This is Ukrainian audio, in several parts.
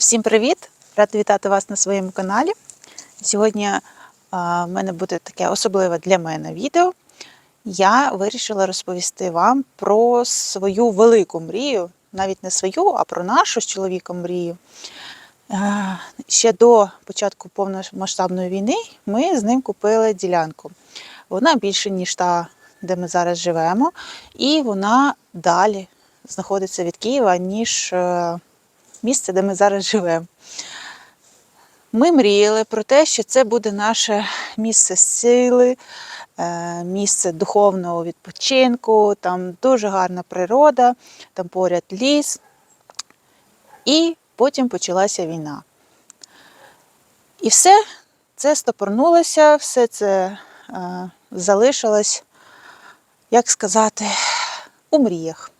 Всім привіт! Рада вітати вас на своєму каналі. Сьогодні в мене буде таке особливе для мене відео. Я вирішила розповісти вам про свою велику мрію, навіть не свою, а про нашу з чоловіком мрію. Е, Ще до початку повномасштабної війни ми з ним купили ділянку. Вона більше, ніж та, де ми зараз живемо, і вона далі знаходиться від Києва, ніж е, місце, де ми зараз живемо. Ми мріяли про те, що це буде наше місце сили, е, місце духовного відпочинку, там дуже гарна природа, там поряд ліс. І потім почалася війна. І все це стопорнулося, все це е, залишилось, як сказати, у мріях.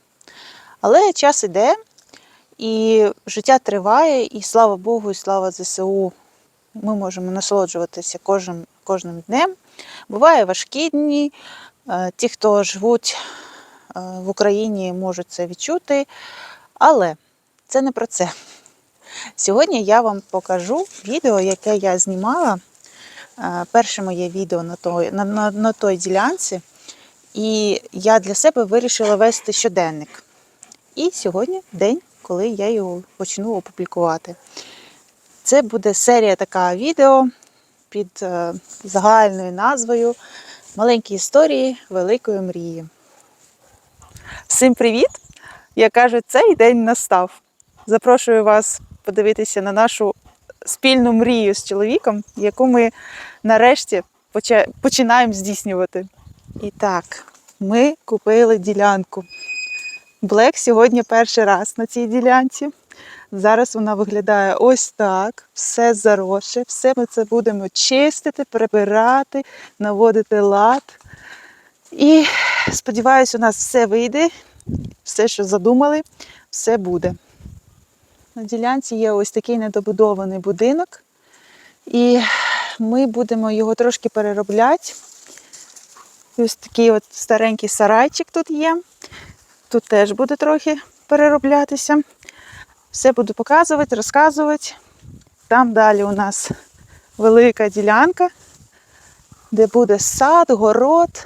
Але час іде, і життя триває, і слава Богу, і слава ЗСУ. Ми можемо насолоджуватися кожним, кожним днем. Буває важкі дні. Е, Ті, хто живуть е, в Україні, можуть це відчути. Але це не про це. Сьогодні я вам покажу відео, яке я знімала. Е, Перше моє відео на той, на, на, на той ділянці. І я для себе вирішила вести щоденник. І сьогодні день, коли я його почну опублікувати. Це буде серія така відео під е, загальною назвою Маленькі історії великої мрії. Всім привіт! Я кажу, цей день настав. Запрошую вас подивитися на нашу спільну мрію з чоловіком, яку ми нарешті починаємо здійснювати. І так, ми купили ділянку. Блек сьогодні перший раз на цій ділянці. Зараз вона виглядає ось так, все заросше, все ми це будемо чистити, прибирати, наводити лад. І сподіваюся, у нас все вийде, все, що задумали, все буде. На ділянці є ось такий недобудований будинок, і ми будемо його трошки переробляти. Ось такий от старенький сарайчик тут є. Тут теж буде трохи перероблятися. Все буду показувати, розказувати. Там далі у нас велика ділянка, де буде сад, город,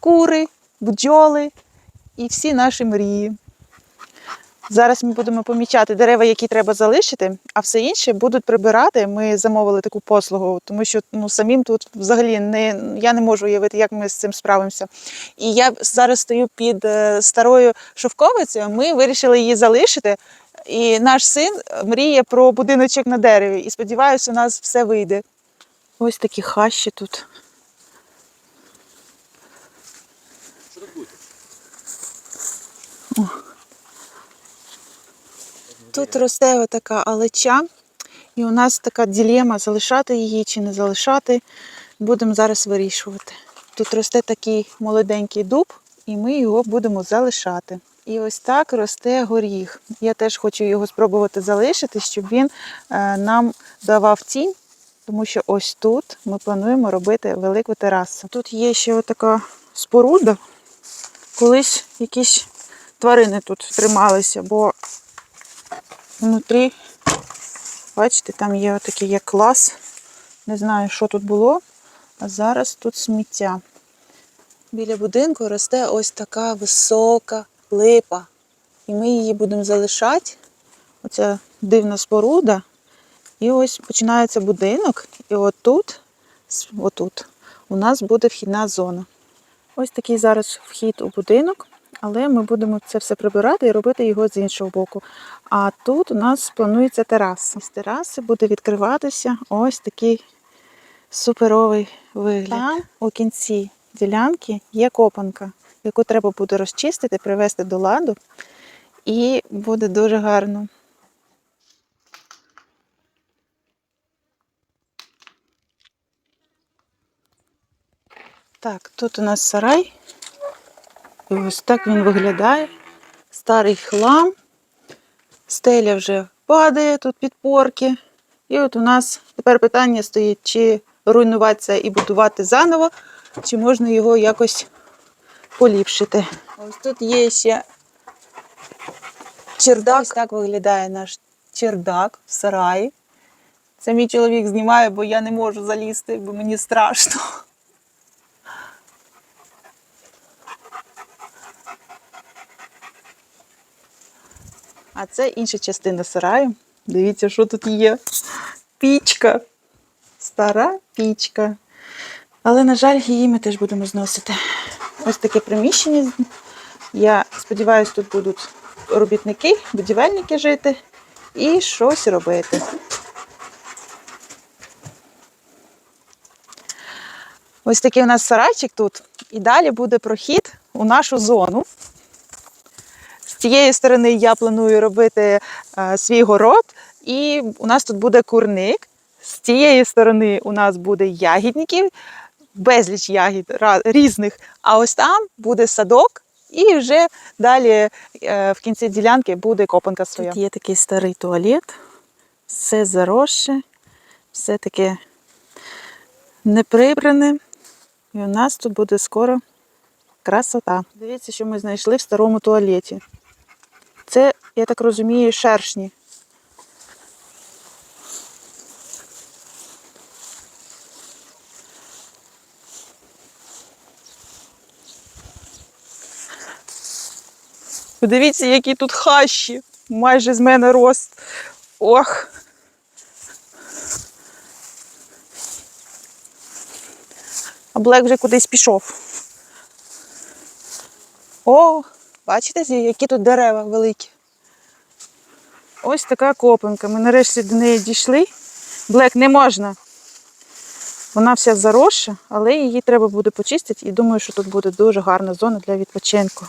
кури, бджоли і всі наші мрії. Зараз ми будемо помічати дерева, які треба залишити, а все інше будуть прибирати. Ми замовили таку послугу, тому що ну, самим тут взагалі не, я не можу уявити, як ми з цим справимося. І я зараз стою під е, старою шовковицею. Ми вирішили її залишити. І наш син мріє про будиночок на дереві. І сподіваюся, у нас все вийде. Ось такі хащі тут. Тут росте така алеча, і у нас така ділема, залишати її чи не залишати. Будемо зараз вирішувати. Тут росте такий молоденький дуб, і ми його будемо залишати. І ось так росте горіх. Я теж хочу його спробувати залишити, щоб він е, нам давав тінь, тому що ось тут ми плануємо робити велику терасу. Тут є ще така споруда. Колись якісь тварини тут трималися, бо внутрі, бачите, там є такий як клас. Не знаю, що тут було, а зараз тут сміття. Біля будинку росте ось така висока липа. І ми її будемо залишати. Оця дивна споруда. І ось починається будинок. І отут, отут, у нас буде вхідна зона. Ось такий зараз вхід у будинок, але ми будемо це все прибирати і робити його з іншого боку. А тут у нас планується тераса. З тераси буде відкриватися ось такий суперовий вигляд. Там у кінці ділянки є копанка, яку треба буде розчистити, привести до ладу, і буде дуже гарно. Так, тут у нас сарай. Ось так він виглядає. Старий хлам. Стеля вже падає, тут підпорки. І от у нас тепер питання стоїть, чи руйнувати це і будувати заново, чи можна його якось поліпшити. Ось тут є ще чердак. Ось так виглядає наш чердак в сараї. Це мій чоловік знімає, бо я не можу залізти, бо мені страшно. А це інша частина сараю. Дивіться, що тут є. Пічка. Стара пічка. Але, на жаль, її ми теж будемо зносити. Ось таке приміщення. Я сподіваюся, тут будуть робітники, будівельники жити і щось робити. Ось такий у нас сарайчик тут. І далі буде прохід у нашу зону. Цієї сторони я планую робити е, свій город, і у нас тут буде курник. З цієї сторони у нас буде ягідників, безліч ягід різних. А ось там буде садок, і вже далі е, в кінці ділянки буде копанка своя. Тут є такий старий туалет, все заросше, все таке неприбране. І у нас тут буде скоро красота. Дивіться, що ми знайшли в старому туалеті. Я так розумію, шершні. Подивіться, які тут хащі. Майже з мене рост. Ох. А Блек вже кудись пішов. О, бачите, які тут дерева великі. Ось така копанка. Ми нарешті до неї дійшли. Блек не можна. Вона вся заросша, але її треба буде почистити і думаю, що тут буде дуже гарна зона для відпочинку.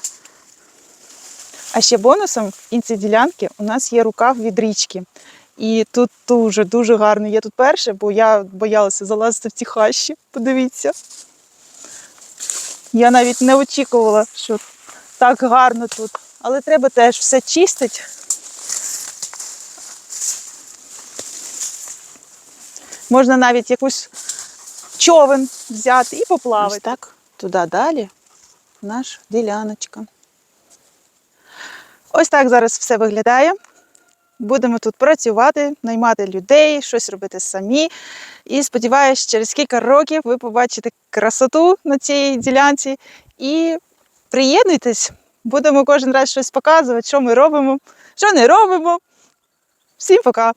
А ще бонусом в кінці ділянки у нас є рукав від річки. І тут дуже дуже гарно. Я тут перше, бо я боялася залазити в ці хащі. Подивіться. Я навіть не очікувала, що так гарно тут. Але треба теж все чистити. Можна навіть якусь човен взяти і поплавати. Ось так, туди далі наша діляночка. Ось так зараз все виглядає. Будемо тут працювати, наймати людей, щось робити самі. І сподіваюся, через кілька років ви побачите красоту на цій ділянці і приєднуйтесь. Будемо кожен раз щось показувати, що ми робимо, що не робимо. Всім пока!